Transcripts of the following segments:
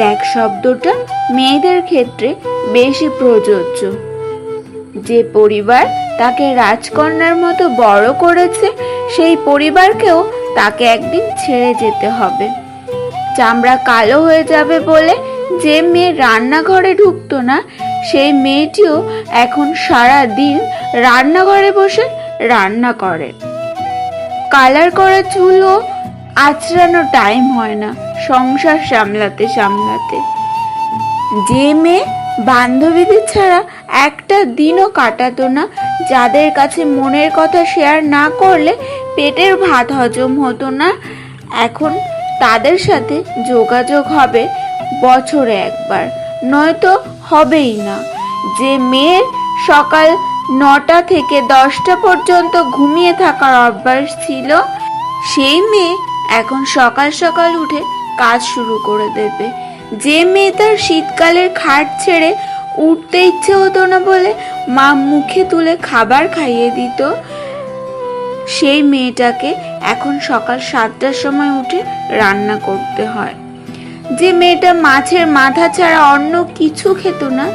ত্যাগ শব্দটা মেয়েদের ক্ষেত্রে বেশি প্রযোজ্য। যে পরিবার তাকে রাজকন্যার মতো বড় করেছে, সেই পরিবারকেও তাকে একদিন ছেড়ে যেতে হবে। চামড়া কালো হয়ে যাবে বলে যে মেয়ে রান্নাঘরে ঢুকতো না, সেই মেয়েটিও এখন সারা দিন রান্নাঘরে বসে রান্না করে। কালার করা চুলও আঁচড়ানো টাইম হয় না। সংসার সামলাতে সামলাতে। যে মেয়ে বান্ধবীদের ছাড়া একটা দিনও কাটাতো না, যাদের কাছে মনের কথা শেয়ার না করলে পেটের ভাত হজম হতো না। এখন তাদের সাথে যোগাযোগ হবে বছরে একবার, নয়তো হবেই না। যে মেয়ের সকাল নটা থেকে দশটা পর্যন্ত ঘুমিয়ে থাকার অভ্যাস ছিল, সেই মেয়ে এখন সকাল সকাল উঠে কাজ শুরু করে দেবে। যে মেয়ে তার শীতকালের খাট ছেড়ে উঠতে ইচ্ছে হতো না বলে মা মুখে তুলে খাবার খাইয়ে দিত। সেই মেয়েটাকে এখন সকাল সাতটার সময় উঠে রান্না করতে হয়। যে মেয়েটা মাছের মাথা ছাড়া অন্য কিছু খেত না,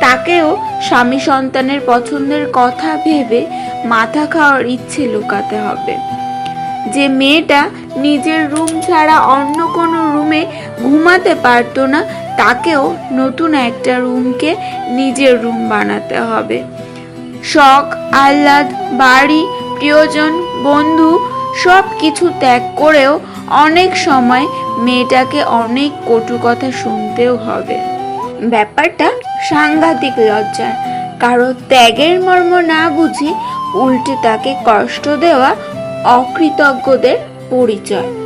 তাকেও স্বামী সন্তানের পছন্দের কথা ভেবে মাথা খাওয়ার ইচ্ছে লুকাতে হবে। যে মেয়েটা নিজের রুম ছাড়া অন্য কোনো রুমে ঘুমাতে পারতো না, তাকেও নতুন একটা রুমকে নিজের রুম বানাতে হবে। শখ, আহ্লাদ, বাড়ি, প্রিয়জন, বন্ধু সব কিছু ত্যাগ করেও অনেক সময় মেয়েটাকে অনেক কটু কথা শুনতেও হবে। ব্যাপারটা সাংঘাতিক লজ্জার। কারও ত্যাগের মর্ম না বুঝি উল্টে তাকে কষ্ট দেওয়া অকৃতজ্ঞদের পরিচয়।